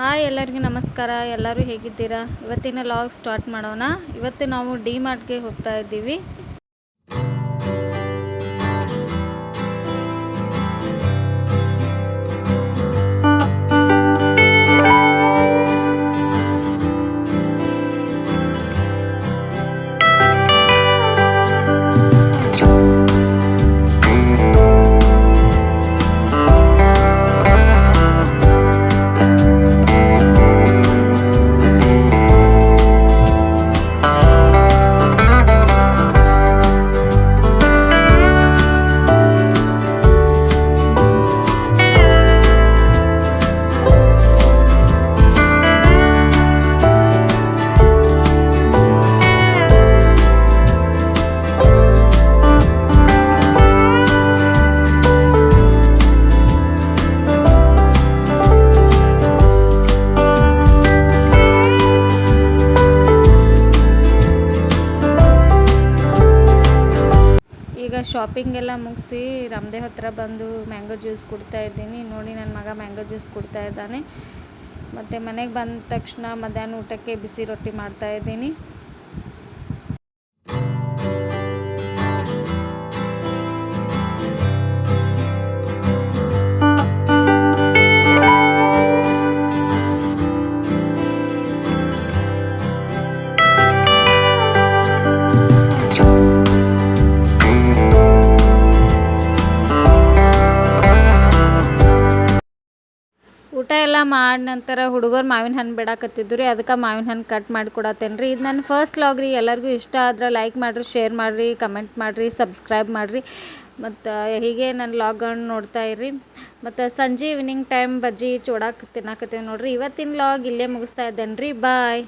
Hi ಎಲ್ಲರಿಗೂ ನಮಸ್ಕಾರ. ಎಲ್ಲರೂ ಹೇಗಿದ್ದೀರಾ? ಇವತ್ತಿನ ಲಾಗ್ ಸ್ಟಾರ್ಟ್ ಮಾಡೋಣ. ಇವತ್ತು ನಾವು ಡಿ ಮಾರ್ಟ್ಗೆ ಹೋಗ್ತಾ ಇದ್ದೀವಿ. ಈಗ ಶಾಪಿಂಗ್ ಎಲ್ಲ ಮುಗಿಸಿ ರಾಮದೇವ್ ಹತ್ರ ಬಂದು ಮ್ಯಾಂಗೋ ಜ್ಯೂಸ್ ಕುಡ್ತಾ ಇದ್ದೀನಿ. ನೋಡಿ ನನ್ನ ಮಗ ಮ್ಯಾಂಗೋ ಜ್ಯೂಸ್ ಕುಡ್ತಾ ಇದ್ದಾನೆ. ಮತ್ತು ಮನೆಗೆ ಬಂದ ತಕ್ಷಣ ಮಧ್ಯಾಹ್ನ ಊಟಕ್ಕೆ ಬಿಸಿ ರೊಟ್ಟಿ ಮಾಡ್ತಾ ಊಟ ಎಲ್ಲ ಮಾಡಿ ನಂತರ ಹುಡುಗರು ಮಾವಿನ ಹಣ್ಣು ಬಿಡಾಕತ್ತಿದ್ದು ರೀ, ಅದಕ್ಕೆ ಮಾವಿನ ಹಣ್ಣು ಕಟ್ ಮಾಡಿ ಕೊಡತ್ತೇನೆ ರೀ. ಇದು ನನ್ನ ಫಸ್ಟ್ ಲಾಗ್ ರೀ, ಎಲ್ಲರಿಗೂ ಇಷ್ಟ ಆದ್ರೆ ಲೈಕ್ ಮಾಡಿರಿ ಶೇರ್ ಮಾಡಿರಿ ಕಮೆಂಟ್ ಮಾಡಿರಿ ಸಬ್ಸ್ಕ್ರೈಬ್ ಮಾಡಿರಿ. ಮತ್ತು ಹೀಗೆ ನನ್ನ ಲಾಗನ್ನು ನೋಡ್ತಾ ಇರ್ರಿ. ಮತ್ತು ಸಂಜೆ ಈವ್ನಿಂಗ್ ಟೈಮ್ ಬಜ್ಜಿ ಚೂಡಾಕ ತಿನ್ನಾಕತ್ತೀವಿ ನೋಡ್ರಿ. ಇವತ್ತಿನ ಲಾಗ್ ಇಲ್ಲೇ ಮುಗಿಸ್ತಾ ಇದ್ದೇನೆ ರೀ ಬಾಯ್